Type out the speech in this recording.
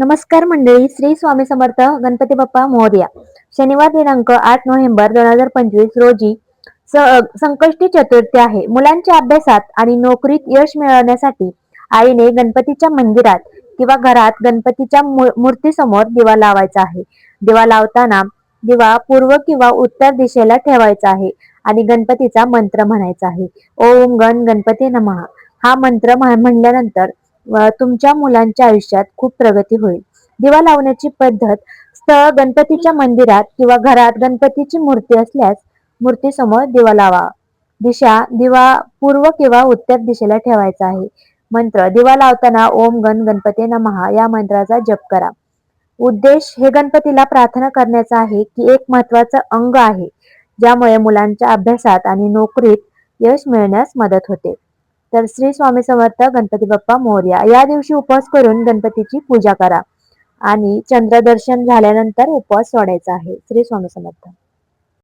नमस्कार मंडळी श्री स्वामी समर्थ गणपती बाप्पा मोरया शनिवार दिनांक आठ नोव्हेंबर दोन हजार पंचवीस रोजी संकष्टी चतुर्थी आहे. मुलांच्या अभ्यासात आणि नोकरीत यश मिळवण्यासाठी आईने गणपतीच्या मंदिरात किंवा घरात गणपतीच्या मू- मूर्तीसमोर दिवा लावायचा आहे. दिवा लावताना दिवा पूर्व किंवा उत्तर दिशेला ठेवायचा आहे आणि गणपतीचा मंत्र म्हणायचा आहे. ओम गण गणपती नमः. हा मंत्र म्ह- म्हणल्यानंतर तुमच्या मुलांच्या आयुष्यात खूप प्रगती होईल. दिवा लावण्याची पद्धत स्थळ गणपतीच्या मंदिरात किंवा घरात गणपतीची मूर्ती असल्यास मूर्तीसमोर दिवा लावा. दिशा दिवा पूर्व किंवा उत्तर दिशेला ठेवायचा आहे. मंत्र दिवा लावताना ओम गण गणपती नमहा या मंत्राचा जप करा. उद्देश हे गणपतीला प्रार्थना करण्याचा आहे की एक महत्वाचं अंग आहे ज्यामुळे मुलांच्या अभ्यासात आणि नोकरीत यश मिळण्यास मदत होते. तर श्री स्वामी समर्थ गणपती बाप्पा मोर्या. या दिवशी उपवास करून गणपतीची पूजा करा. आणि चंद्रदर्शन झाल्यानंतर उपवास सोडायचा आहे. श्री स्वामी समर्थ.